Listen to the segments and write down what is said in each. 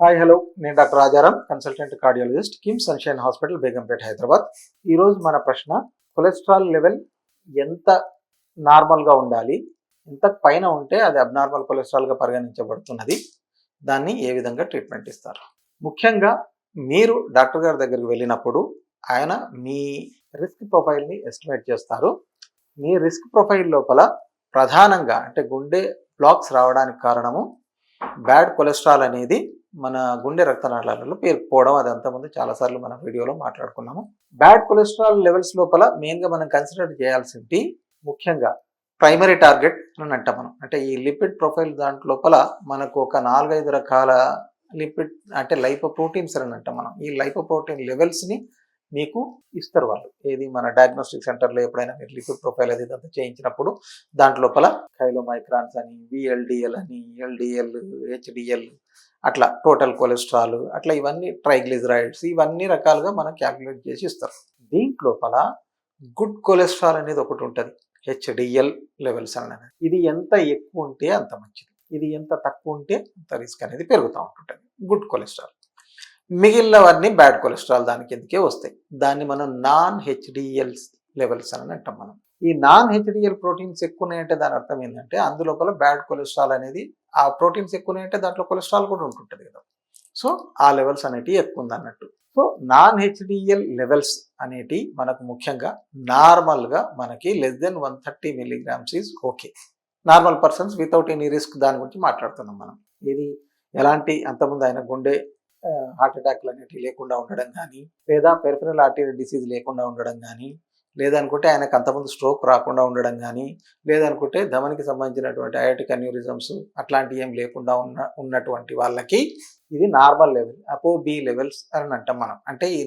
Hi hello. నేను doctor Rajaram consultant cardiologist KIMS sunshine hospital Begumpet Hyderabad. ఈరోజు మన ప్రశ్న కొలెస్ట్రాల్ లెవెల్ ఎంత నార్మల్గా ఉండాలి? ఎంత పైన ఉంటే అది అబ్నార్మల్ కొలెస్ట్రాల్గా పరిగణించబడుతున్నది? దాన్ని ఏ విధంగా ట్రీట్మెంట్ ఇస్తారు? ముఖ్యంగా మీరు డాక్టర్ గారి దగ్గరికి వెళ్ళినప్పుడు ఆయన మీ రిస్క్ ప్రొఫైల్ని ఎస్టిమేట్ చేస్తారు. మీ రిస్క్ ప్రొఫైల్ లోపల ప్రధానంగా అంటే గుండె బ్లాక్స్ రావడానికి కారణము బ్యాడ్ కొలెస్ట్రాల్ అనేది మన గుండె రక్తనాళాలలో పేరుకుపోవడం అది అంతకుముందు చాలాసార్లు మన వీడియోలో మాట్లాడుకున్నాము. బ్యాడ్ కొలెస్ట్రాల్ లెవెల్స్ లోపల మెయిన్గా మనం కన్సిడర్ చేయాల్సింది ముఖ్యంగా ప్రైమరీ టార్గెట్ అని అంటాం మనం. అంటే ఈ లిపిడ్ ప్రొఫైల్ దాంట్ లోపల మనకు ఒక నాలుగైదు రకాల లిపిడ్ అంటే లైపో ప్రోటీన్స్ అని అంటాం మనం. ఈ లైపో ప్రోటీన్ లెవెల్స్ని మీకు ఇస్తారు వాళ్ళు. ఏది మన డయాగ్నోస్టిక్ సెంటర్లో ఎప్పుడైనా మీరు లిపిడ్ ప్రొఫైల్ అది ఇదంతా చేయించినప్పుడు దాంట్లోపల మైక్రాన్స్ అని విఎల్డిఎల్ అని ఎల్డిఎల్ హెచ్డిఎల్ అట్లా టోటల్ కొలెస్ట్రాల్ అట్లా ఇవన్నీ ట్రైగ్లిజరాయిడ్స్ ఇవన్నీ రకాలుగా మనం క్యాల్కులేట్ చేసి ఇస్తారు. దీంట్లోపల గుడ్ కొలెస్ట్రాల్ అనేది ఒకటి ఉంటుంది హెచ్డిఎల్ లెవెల్స్ అనేది. ఇది ఎంత ఎక్కువ ఉంటే అంత మంచిది. ఇది ఎంత తక్కువ ఉంటే అంత రిస్క్ అనేది పెరుగుతూ ఉంటుంటుంది. గుడ్ కొలెస్ట్రాల్ మిగిలినవన్నీ బ్యాడ్ కొలెస్ట్రాల్ దాని కిందకే వస్తాయి? దాన్ని మనం నాన్ హెచ్డిఎల్ లెవెల్స్ అని అంటాం మనం. ఈ నాన్ హెచ్డిఎల్ ప్రోటీన్స్ ఎక్కువ ఉన్నాయంటే దాని అర్థం ఏంటంటే అందులోపల బ్యాడ్ కొలెస్ట్రాల్ అనేది ఆ ప్రోటీన్స్ ఎక్కువ ఉన్నాయంటే దాంట్లో కొలెస్ట్రాల్ కూడా ఉంటుంటుంది కదా. సో ఆ లెవెల్స్ అనేటివి ఎక్కువ ఉంది అన్నట్టు సో నాన్ హెచ్డిఎల్ లెవెల్స్ అనేటి మనకు ముఖ్యంగా నార్మల్గా మనకి less than one thirty milligrams is okay. Normal persons without any risk దాని గురించి మాట్లాడుతున్నాం మనం. ఇది ఎలాంటి అంతకుముందు ఆయన గుండె హార్ట్ అటాక్లు అనేటివి లేకుండా ఉండడం కానీ లేదా పెరిఫరల్ ఆర్టీరియల్ డిసీజ్ లేకుండా ఉండడం కానీ లేదనుకుంటే ఆయనకు అంతకుముందు స్ట్రోక్ రాకుండా ఉండడం కానీ లేదనుకుంటే ధమనికి సంబంధించినటువంటి అయోటిక్ అన్యూరిజమ్స్ అట్లాంటివి ఏం లేకుండా ఉన్న ఉన్నటువంటి వాళ్ళకి ఇది normal level apo B levels అని అంటాం మనం. అంటే ఈ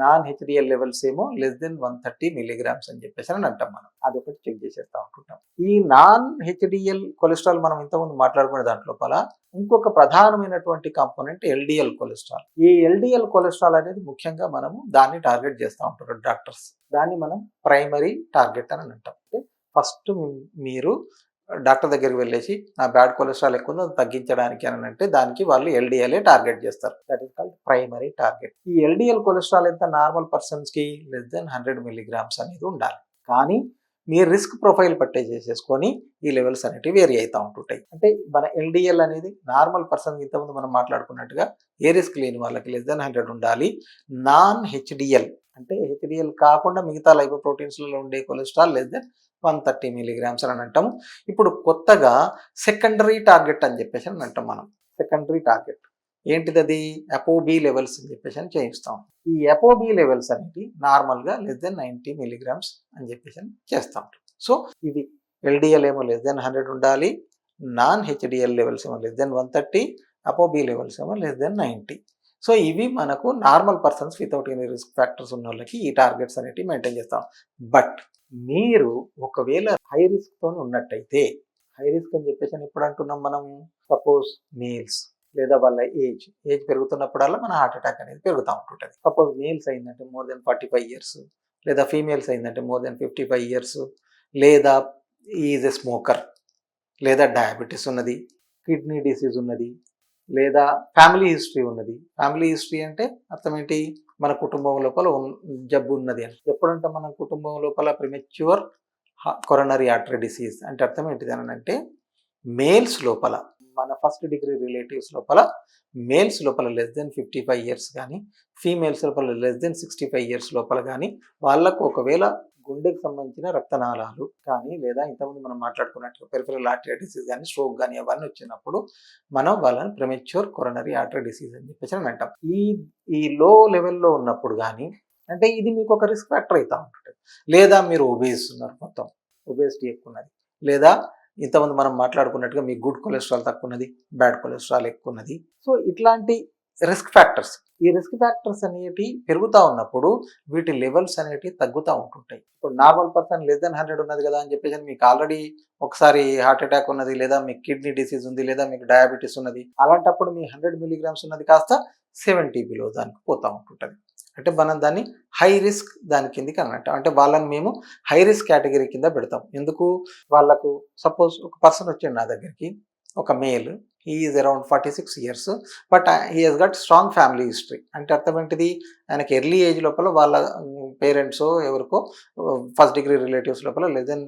నాన్ హెచ్డిఎల్ లెవెల్స్ ఏమో less than one thirty milligrams అని చెప్పేసి అని అంటాం మనం. అది ఒకటి చెక్ చేసేస్తా ఉంటుంటాం. ఈ నాన్ హెచ్డిఎల్ కొలెస్ట్రాల్ మనం ఇంతకుముందు మాట్లాడుకునే దాంట్లోపల ఇంకొక ప్రధానమైనటువంటి కాంపోనెంట్ ఎల్డిఎల్ కొలెస్ట్రాల్. ఈ ఎల్డిఎల్ కొలెస్ట్రాల్ అనేది ముఖ్యంగా మనము దాన్ని టార్గెట్ చేస్తూ ఉంటారు డాక్టర్స్. దాన్ని మనం ప్రైమరీ టార్గెట్ అని అంటాం. అంటే ఫస్ట్ మీరు డాక్టర్ దగ్గరికి వెళ్ళేసి నా బ్యాడ్ కొలెస్ట్రాల్ ఎక్కువ ఉంది తగ్గించడానికి అని అంటే దానికి వాళ్ళు ఎల్డిఎల్ఏ టార్గెట్ చేస్తారు. That is called primary target. ఈ ఎల్డిఎల్ కొలెస్ట్రాల్ ఎంత నార్మల్ పర్సన్స్కి లెస్ దెన్ హండ్రెడ్ మిల్లీగ్రామ్స్ అనేది ఉండాలి. కానీ మీ రిస్క్ ప్రొఫైల్ పట్టే చేసేసుకొని ఈ లెవెల్స్ అనేటివి వేరీ అవుతూ ఉంటుంటాయి. అంటే మన ఎల్డిఎల్ అనేది నార్మల్ పర్సన్ ఇంతకుముందు మనం మాట్లాడుకున్నట్టుగా ఏ రిస్క్ లేని వాళ్ళకి లెస్ దెన్ హండ్రెడ్ ఉండాలి. నాన్ హెచ్డిఎల్ అంటే హెచ్డిఎల్ కాకుండా మిగతా లైపో ప్రోటీన్స్లలో ఉండే cholesterol less than one thirty milligrams అని అంటాం ఇప్పుడు కొత్తగా సెకండరీ టార్గెట్ అని చెప్పేసి అని అంటాం మనం. సెకండరీ టార్గెట్ ఏంటిది అది అపోబీ లెవెల్స్ అని చెప్పేసి అని చేయిస్తాం. ఈ అపోబీ లెవెల్స్ అనేవి నార్మల్గా లెస్ దెన్ నైంటీ మిలీగ్రామ్స్ అని చెప్పేసి అని చేస్తాం. సో ఇవి ఎల్డిఎల్ ఏమో లెస్ దెన్ హండ్రెడ్ ఉండాలి. నాన్ హెచ్డిఎల్ లెవెల్స్ ఏమో less than one thirty. Apo B levels ఏమో లెస్ దెన్ నైంటీ. సో ఇవి మనకు normal persons without any risk factors ఉన్న వాళ్ళకి ఈ టార్గెట్స్ అనేవి మెయింటైన్ చేస్తాం. బట్ మీరు ఒకవేళ హై రిస్క్తో ఉన్నట్టయితే హై రిస్క్ అని చెప్పేసి అని ఎప్పుడు అంటున్నాం మనం? Suppose males. లేదా వాళ్ళ ఏజ్ ఏజ్ పెరుగుతున్నప్పుడల్లా మన హార్ట్ అటాక్ అనేది పెరుగుతూ ఉంటుంటుంది. సపోజ్ మేల్స్ అయిందంటే more than forty five years లేదా ఫీమేల్స్ అయిందంటే more than fifty five years లేదా ఈజ్ ఎ స్మోకర్ లేదా డయాబెటీస్ ఉన్నది కిడ్నీ డిసీజ్ ఉన్నది లేదా ఫ్యామిలీ హిస్టరీ ఉన్నది. ఫ్యామిలీ హిస్టరీ అంటే అర్థం ఏంటి మన కుటుంబం లోపల జబ్బు ఉన్నది అని. ఎప్పుడంటే మన కుటుంబం లోపల ప్రిమెచ్యూర్ కొరనరీ ఆర్టరీ డిసీజ్ అంటే అర్థం ఏంటిది అని అంటే మేల్స్ లోపల మన ఫస్ట్ డిగ్రీ రిలేటివ్స్ లోపల మేల్స్ లోపల less than fifty five years కానీ ఫీమేల్స్ లోపల less than sixty five years లోపల కానీ వాళ్ళకు ఒకవేళ గుండెకి సంబంధించిన రక్తనాళాలు కానీ లేదా ఇంతకుముందు మనం మాట్లాడుకున్నట్టు పెరిఫెరల్ ఆర్టరీ డిసీజ్ కానీ స్ట్రోక్ కానీ అవన్నీ వచ్చినప్పుడు మనం వాళ్ళని ప్రెమెచ్యూర్ కొరనరీ ఆర్టరీ డిసీజ్ అని చెప్పేసి అని అంటాం. ఈ ఈ లో లెవెల్లో ఉన్నప్పుడు కానీ అంటే ఇది మీకు ఒక రిస్క్ ఫ్యాక్టర్ అవుతూ ఉంటుంది లేదా మీరు ఒబేస్ ఉన్నారు మొత్తం ఒబేసిటీ ఎక్కువ ఉన్నది. లేదా ఇంతమంది మనం మాట్లాడుకున్నట్టుగా మీకు గుడ్ కొలెస్ట్రాల్ తక్కువ ఉన్నది బ్యాడ్ కొలెస్ట్రాల్ ఎక్కువ ఉన్నది సో ఇట్లాంటి రిస్క్ ఫ్యాక్టర్స్ ఈ రిస్క్ ఫ్యాక్టర్స్ అనేవి పెరుగుతూ ఉన్నప్పుడు వీటి లెవెల్స్ అనేవి తగ్గుతూ ఉంటుంటాయి. ఇప్పుడు normal person less than hundred ఉన్నది కదా అని చెప్పేసి మీకు ఆల్రెడీ ఒకసారి హార్ట్ అటాక్ ఉన్నది లేదా మీకు కిడ్నీ డిసీజ్ ఉంది లేదా మీకు డయాబెటీస్ ఉన్నది అలాంటప్పుడు మీ హండ్రెడ్ మిలీగ్రామ్స్ ఉన్నది కాస్త సెవెంటీ బిలో దానికి పోతూ ఉంటుంటుంది. అంటే మనం దాన్ని హై రిస్క్ దాని కిందికి అన్నట్టు. అంటే వాళ్ళని మేము హై రిస్క్ కేటగిరీ కింద పెడతాం. ఎందుకు? వాళ్ళకు సపోజ్ ఒక పర్సన్ వచ్చాడు నా దగ్గరికి ఒక male. Is around forty six years but he he's got strong family history అంటే అర్థం ఏంటిది? ఆయనకి ఎర్లీ ఏజ్ లోపల వాళ్ళ పేరెంట్స్ ఎవరికో ఫస్ట్ డిగ్రీ రిలేటివ్స్ లోపల less than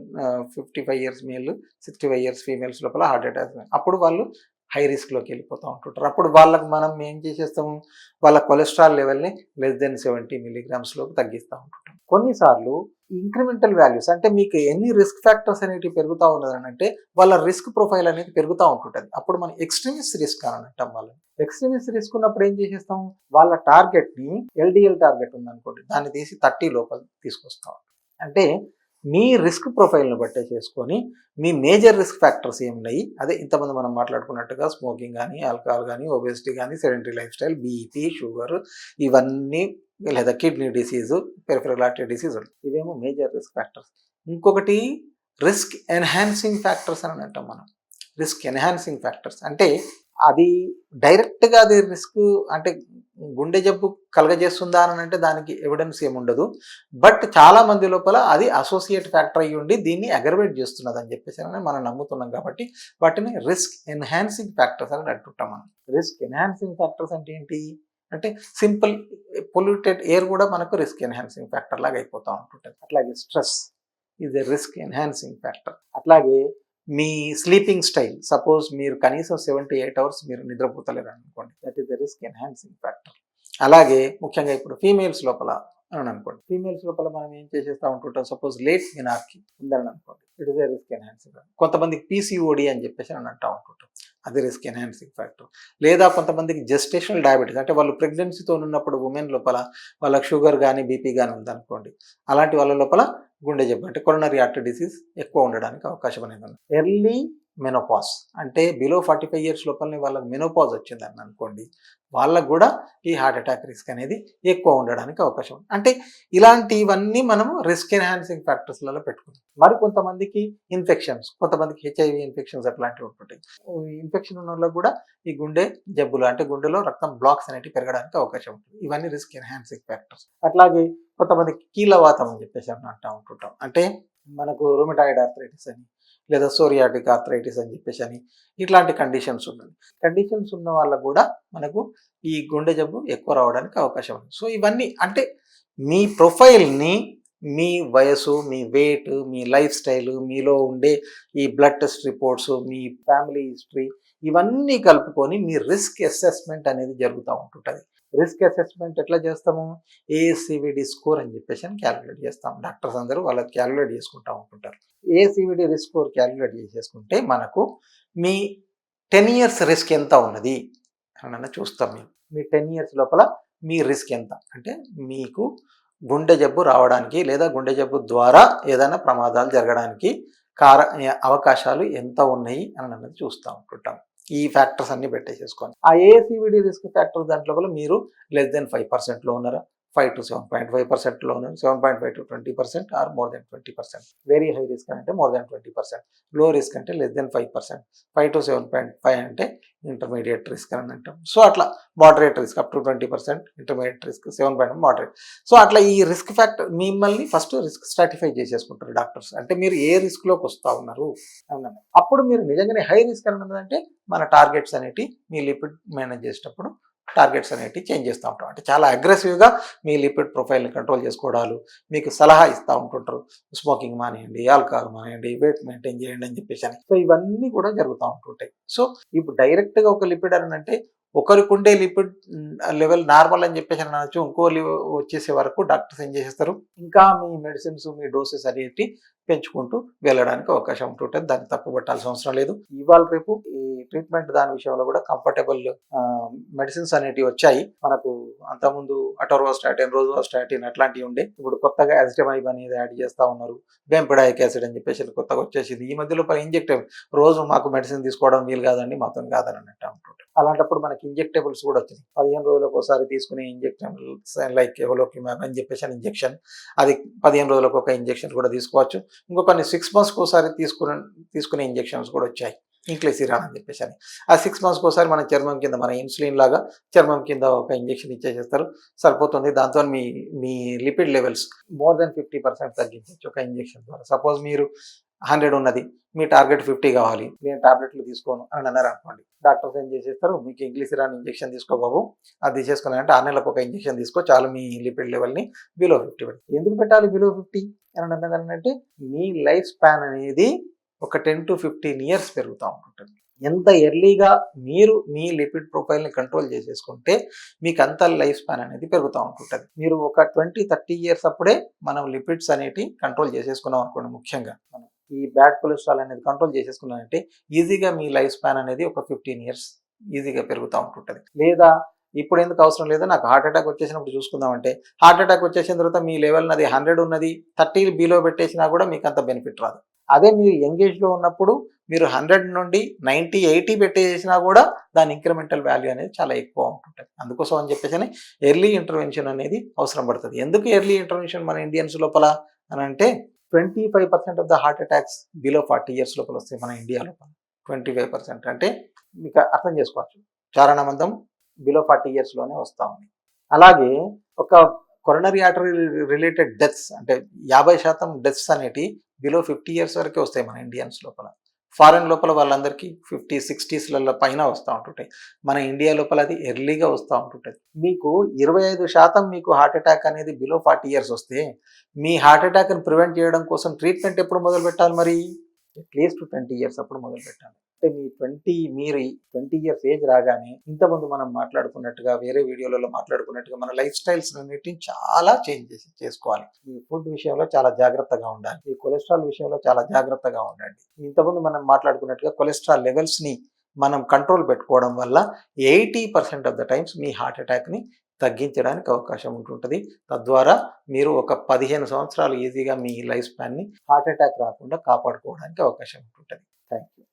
fifty five years male sixty five years females లోపల హార్ట్ అటాక్ అప్పుడు వాళ్ళు హై రిస్క్లోకి వెళ్ళిపోతూ ఉంటుంటారు. అప్పుడు వాళ్ళకి మనం ఏం చేసేస్తాము? వాళ్ళ కొలెస్ట్రాల్ లెవెల్ని లెస్ దెన్ సెవెంటీ మిలీగ్రామ్స్లోకి తగ్గిస్తూ ఉంటుంటాం. కొన్నిసార్లు ఇంక్రిమెంటల్ వాల్యూస్ అంటే మీకు ఎన్ని రిస్క్ ఫ్యాక్టర్స్ అనేవి పెరుగుతూ ఉన్నదని అంటే వాళ్ళ రిస్క్ ప్రొఫైల్ అనేది పెరుగుతూ ఉంటుంటుంది. అప్పుడు మనం ఎక్స్ట్రీమిస్ట్ రిస్క్ అని అంటాం వాళ్ళని. ఎక్స్ట్రీమిస్ట్ రిస్క్ ఉన్నప్పుడు ఏం చేసేస్తాం? వాళ్ళ టార్గెట్ని ఎల్డిఎల్ టార్గెట్ ఉందనుకోండి. దాన్ని తీసి థర్టీ లోపల తీసుకొస్తాం. అంటే మీ రిస్క్ ప్రొఫైల్ని బట్టే చేసుకొని మీ మేజర్ రిస్క్ ఫ్యాక్టర్స్ ఏమున్నాయి? అదే ఇంతమంది మనం మాట్లాడుకున్నట్టుగా స్మోకింగ్ కానీ ఆల్కహాల్ కానీ ఒబేసిటీ కానీ sedentary life style BP sugar ఇవన్నీ లేదా kidney disease peripheral artery disease ఇవేమో మేజర్ రిస్క్ ఫ్యాక్టర్స్ ఇంకొకటి రిస్క్ ఎన్హాన్సింగ్ ఫ్యాక్టర్స్ అని అంటాం మనం. రిస్క్ ఎన్హాన్సింగ్ ఫ్యాక్టర్స్ అంటే అది డైరెక్ట్గా అది రిస్క్ అంటే గుండె జబ్బు కలగజేస్తుందా అని అంటే దానికి ఎవిడెన్స్ ఏముండదు. బట్ చాలా మంది లోపల అది అసోసియేట్ ఫ్యాక్టర్ అయ్యి ఉండి దీన్ని అగ్రవేట్ చేస్తున్నది అని చెప్పేసి అని మనం నమ్ముతున్నాం కాబట్టి వాటిని రిస్క్ ఎన్హాన్సింగ్ ఫ్యాక్టర్స్ అని అంటుంటాం మనం. రిస్క్ ఎన్హాన్సింగ్ ఫ్యాక్టర్స్ అంటే ఏంటి? అంటే సింపుల్ పొల్యూటెడ్ ఎయిర్ కూడా మనకు రిస్క్ ఎన్హాన్సింగ్ ఫ్యాక్టర్ లాగా అయిపోతూ ఉంటుంటుంది. అట్లాగే stress is a risk enhancing factor అట్లాగే మీ స్లీపింగ్ స్టైల్ సపోజ్ మీరు కనీసం సెవెంటీ ఎయిట్ అవర్స్ మీరు నిద్రపోతలేరు అనుకోండి that is the risk enhancing factor అలాగే ముఖ్యంగా ఇప్పుడు ఫీమేల్స్ లోపల అని అనుకోండి ఫీమేల్స్ లోపల మనం ఏం చేసేస్తూ ఉంటుంటాం సపోజ్ లేట్ మినార్కి ఉందని అనుకోండి it is a risk enhancing కొంతమందికి పీసీఓడి అని చెప్పేసి అని అంటూ ఉంటుంటాం అది రిస్క్ ఎన్హాన్సింగ్ ఫ్యాక్టర్ లేదా కొంతమందికి జెస్టేషనల్ డయాబెటీస్ అంటే వాళ్ళు ప్రెగ్నెన్సీతో ఉన్నప్పుడు ఉమెన్ లోపల వాళ్ళకి షుగర్ కానీ బీపీ కానీ ఉందనుకోండి అలాంటి వాళ్ళ లోపల గుండె జబ్బు అంటే కొరోనరీ హార్ట్ డిసీజ్ ఎక్కువ ఉండడానికి అవకాశం అనేది ఉంది. ఎర్లీ మెనోపాజ్ అంటే బిలో ఫార్టీ ఫైవ్ ఇయర్స్ లోపలనే వాళ్ళకి మెనోపాజ్ వచ్చిందని అనుకోండి వాళ్ళకు కూడా ఈ హార్ట్ అటాక్ రిస్క్ అనేది ఎక్కువ ఉండడానికి అవకాశం. ఉంది అంటే ఇలాంటివన్నీ మనము రిస్క్ ఎన్హాన్సింగ్ ఫ్యాక్టర్స్లలో పెట్టుకుంటాం. మరి కొంతమందికి ఇన్ఫెక్షన్స్ కొంతమందికి హెచ్ఐవి ఇన్ఫెక్షన్స్ అట్లాంటివి ఉంటుంటాయి. ఇన్ఫెక్షన్ ఉన్న వాళ్ళకి కూడా ఈ గుండె జబ్బులు అంటే గుండెలో రక్తం బ్లాక్స్ అనేవి పెరగడానికి అవకాశం ఉంటుంది. ఇవన్నీ రిస్క్ ఎన్హాన్సింగ్ ఫ్యాక్టర్స్ అట్లాగే కొంతమందికి కీలవాతం అని చెప్పేసి అని అంటూ ఉంటుంటాం. అంటే మనకు రూమిటాయిడ్ ఆర్థరైటిస్ అని లేదా సోరియాటిక్ ఆర్థరైటిస్ అని చెప్పేసి అని ఇట్లాంటి కండిషన్స్ ఉన్నాయి కండిషన్స్ ఉన్న వాళ్ళకు కూడా మనకు ఈ గుండె జబ్బు ఎక్కువ రావడానికి అవకాశం ఉంది. సో ఇవన్నీ అంటే మీ ప్రొఫైల్ని మీ వయసు మీ వెయిట్ మీ లైఫ్ స్టైల్ మీలో ఉండే ఈ బ్లడ్ టెస్ట్ రిపోర్ట్స్ మీ ఫ్యామిలీ హిస్టరీ ఇవన్నీ కలుపుకొని మీ రిస్క్ అసెస్మెంట్ అనేది జరుగుతూ ఉంటుంటుంది. రిస్క్ అసెస్మెంట్ ఎట్లా చేస్తాము? ఏసీవిడి స్కోర్ అని చెప్పేసి అని క్యాలిక్యులేట్ చేస్తాం. డాక్టర్స్ అందరూ వాళ్ళకి క్యాలిక్యులేట్ చేసుకుంటూ ఉంటుంటారు. ఏసీవిడి రిస్క్ స్కోర్ క్యాలిక్యులేట్ చేసేసుకుంటే మనకు మీ టెన్ ఇయర్స్ రిస్క్ ఎంత ఉన్నది? అని చూస్తాం మేము. మీ టెన్ ఇయర్స్ లోపల మీ రిస్క్ ఎంత? అంటే మీకు గుండె జబ్బు రావడానికి లేదా గుండె జబ్బు ద్వారా ఏదైనా ప్రమాదాలు జరగడానికి కార అవకాశాలు ఎంత ఉన్నాయి? అని అన్నది చూస్తూ ఉంటుంటాం. ఈ ఫ్యాక్టర్స్ అన్ని పెట్టేసేసుకోండి. ఆ ఏసీవిడి రిస్క్ ఫ్యాక్టర్ దాంట్లో కూడా మీరు లెస్ దెన్ ఫైవ్ పర్సెంట్లో ఉన్నారా? Five to seven point five పర్సెంట్లో ఉన్నారు seven point five to twenty percent or more than twenty percent very high risk అంటే మోర్ దెన్ ట్వంటీ పర్సెంట్లో రిస్క్ అంటే less than five percent five to seven point five అంటే intermediate risk అని అంటాం. So అట్లా moderate risk up to twenty percent intermediate risk seven point moderate so అట్లా ఈ risk factor మిమ్మల్ని ఫస్ట్ రిస్క్ స్ట్రాటిఫై చేసేసుకుంటారు డాక్టర్స్ అంటే మీరు ఏ రిస్క్లోకి వస్తూ ఉన్నారు? అప్పుడు మీరు నిజంగానే హై రిస్క్ అన్నదంటే మన టార్గెట్స్ అనేటి మీ లిపిడ్ మేనేజ్ చేసేటప్పుడు టార్గెట్స్ అనేవి చేంజ్ చేస్తూ ఉంటాం. అంటే చాలా అగ్రెసివ్గా మీ లిపిడ్ ప్రొఫైల్ని కంట్రోల్ చేసుకోవడాలు మీకు సలహా ఇస్తూ ఉంటుంటారు. స్మోకింగ్ మానేయండి ఆల్కహాల్ మానేయండి వెయిట్ మెయింటైన్ చేయండి అని చెప్పేసి అని. సో ఇవన్నీ కూడా జరుగుతూ ఉంటుంటాయి. సో ఇప్పుడు డైరెక్ట్గా ఒక లిపిడ్ అని అంటే ఒకరికి ఉండే లిపిడ్ లెవెల్ నార్మల్ అని చెప్పేసి అనొచ్చు. ఇంకో వచ్చేసే వరకు డాక్టర్స్ ఏం చేసేస్తారు? ఇంకా మీ మెడిసిన్స్ మీ డోసెస్ అనేవి పెంచుకుంటూ వెళ్ళడానికి అవకాశం ఉంటుంటుంది దాన్ని తప్పు పట్టాల్సిన అవసరం లేదు. ఇవాళ రేపు ఈ ట్రీట్మెంట్ దాని విషయంలో కూడా కంఫర్టబుల్ మెడిసిన్స్ అనేటివి వచ్చాయి. మనకు అంతకుముందు అటోర్వాస్టాటిన్ రోజువాస్టాటిన్ అట్లాంటివి ఉండే. ఇప్పుడు కొత్తగా యాజిటమైబ్ అనేది యాడ్ చేస్తా ఉన్నారు. బెంపిడాయిక్ యాసిడ్ అని చెప్పేసి కొత్తగా వచ్చేసింది. ఈ మధ్యలో ఇంజెక్టబుల్ రోజు మాకు మెడిసిన్ తీసుకోవడం వీలు కాదండి మాత్రం కాదని అన్నట్టు అంటుంటారు. అలాంటప్పుడు మనకి ఇంజెక్టబుల్స్ కూడా వచ్చినాయి. పదిహేను రోజులకు ఒకసారి తీసుకునే ఇంజెక్టబుల్స్ లైక్ ఎవలోకి అని చెప్పేసి ఇంజెక్షన్. అది పదిహేను రోజులకు ఒక ఇంజెక్షన్ కూడా తీసుకోవచ్చు. ఇంకొకన్ని సిక్స్ మంత్స్కి ఒకసారి తీసుకునే తీసుకునే ఇంజెక్షన్స్ కూడా వచ్చాయి. ఇంక్లెసిరాన్ అని చెప్పేసి అని. ఆ సిక్స్ మంత్స్కి ఒకసారి మన చర్మం కింద మన ఇన్సులిన్ లాగా చర్మం కింద ఒక ఇంజెక్షన్ ఇచ్చేసేస్తారు. సరిపోతుంది. దాంతో మీ మీ lipid levels more than fifty percent తగ్గించవచ్చు ఒక ఇంజెక్షన్ ద్వారా. సపోజ్ మీరు హండ్రెడ్ ఉన్నది. మీ టార్గెట్ ఫిఫ్టీ కావాలి. నేను టాబ్లెట్లు తీసుకోను అని అన్నారు అనుకోండి. డాక్టర్స్ ఏం చేసేస్తారు? మీకు ఇంగ్లీష్ రాని ఇంజెక్షన్ తీసుకో బాబు. అది తీసేసుకున్నారంటే ఆరు నెలలకు ఒక ఇంజెక్షన్ తీసుకో. చాలు మీ లిపిడ్ లెవెల్ని బిలో ఫిఫ్టీ పెట్టి ఎందుకు పెట్టాలి బిలో ఫిఫ్టీ అని అన్నది అంటే మీ లైఫ్ స్పాన్ అనేది ఒక టెన్ టు ఫిఫ్టీన్ ఇయర్స్ పెరుగుతూ ఉంటుంటుంది. ఎంత ఎర్లీగా మీరు మీ లిపిడ్ ప్రొఫైల్ని కంట్రోల్ చేసేసుకుంటే మీకు అంత లైఫ్ స్పాన్ అనేది పెరుగుతూ ఉంటుంటుంది. మీరు ఒక ట్వంటీ థర్టీ ఇయర్స్ అప్పుడే మనం లిపిడ్స్ అనేటివి కంట్రోల్ చేసేసుకున్నాం అనుకోండి ముఖ్యంగా. మనం ఈ బ్యాడ్ కొలెస్ట్రాల్ అనేది కంట్రోల్ చేసేసుకున్నారంటే ఈజీగా మీ లైఫ్ స్పాన్ అనేది ఒక ఫిఫ్టీన్ ఇయర్స్ ఈజీగా పెరుగుతూ ఉంటుంటుంది. లేదా ఇప్పుడు ఎందుకు అవసరం లేదు? నాకు హార్ట్ అటాక్ వచ్చేసినప్పుడు చూసుకుందామంటే హార్ట్ అటాక్ వచ్చేసిన తర్వాత మీ లెవెల్ అది హండ్రెడ్ ఉన్నది థర్టీ బిలో పెట్టేసినా కూడా మీకు అంత బెనిఫిట్ రాదు. అదే మీరు ఎంగేజ్లో ఉన్నప్పుడు మీరు హండ్రెడ్ నుండి నైంటీ ఎయిటీ పెట్టేసినా కూడా దాని ఇంక్రిమెంటల్ వాల్యూ అనేది చాలా ఎక్కువ ఉంటుంటుంది. అందుకోసం అని చెప్పేసి ఎర్లీ ఇంటర్వెన్షన్ అనేది అవసరం పడుతుంది. ఎందుకు ఎర్లీ ఇంటర్వెన్షన్ మన ఇండియన్స్ లోపల అని అంటే twenty five percent of the heart attacks below forty years లోపల వస్తాయి మన ఇండియా లోపల. ట్వంటీ ఫైవ్ పర్సెంట్ అంటే మీకు అర్థం చేసుకోవచ్చు. చారణమందం బిలో ఫార్టీ ఇయర్స్లోనే వస్తూ ఉంది. అలాగే ఒక కొరనరీ ఆర్టరీ రిలేటెడ్ డెత్స్ అంటే యాభై శాతం డెత్స్ అనేటి బిలో ఫిఫ్టీ ఇయర్స్ వరకే వస్తాయి మన ఇండియన్స్ లోపల. ఫారెన్ లోపల వాళ్ళందరికీ ఫిఫ్టీ సిక్స్టీస్లలో పైన వస్తూ ఉంటుంటాయి. మన ఇండియా లోపల అది ఎర్లీగా వస్తూ ఉంటుంటుంది. మీకు ఇరవై ఐదు శాతం మీకు హార్ట్ అటాక్ అనేది బిలో ఫార్టీ ఇయర్స్ వస్తే మీ హార్ట్ అటాక్ని ప్రివెంట్ చేయడం కోసం ట్రీట్మెంట్ ఎప్పుడు మొదలు పెట్టాలి మరి? అట్లీస్ట్ ట్వంటీ ఇయర్స్ అప్పుడు మొదలు పెట్టాలి అంటే మీ ట్వంటీ మీరు ట్వంటీ ఇయర్స్ ఏజ్ రాగానే ఇంతకుముందు మనం మాట్లాడుకున్నట్టుగా వేరే వీడియోలలో మాట్లాడుకున్నట్టుగా మన లైఫ్ స్టైల్స్ అన్నిటిని చాలా చేంజ్ చేసి చేసుకోవాలి. ఈ ఫుడ్ విషయంలో చాలా జాగ్రత్తగా ఉండాలి. ఈ కొలెస్ట్రాల్ విషయంలో చాలా జాగ్రత్తగా ఉండండి. ఇంతకుముందు మనం మాట్లాడుకున్నట్టుగా కొలెస్ట్రాల్ లెవెల్స్ని మనం కంట్రోల్ పెట్టుకోవడం వల్ల eighty percent of the times me heart అటాక్ని తగ్గించడానికి అవకాశం ఉంటుంటుంది. తద్వారా మీరు ఒక పదిహేను సంవత్సరాలు ఈజీగా మీ లైఫ్ స్పాన్ని హార్ట్ అటాక్ రాకుండా కాపాడుకోవడానికి అవకాశం ఉంటుంటుంది. Thank you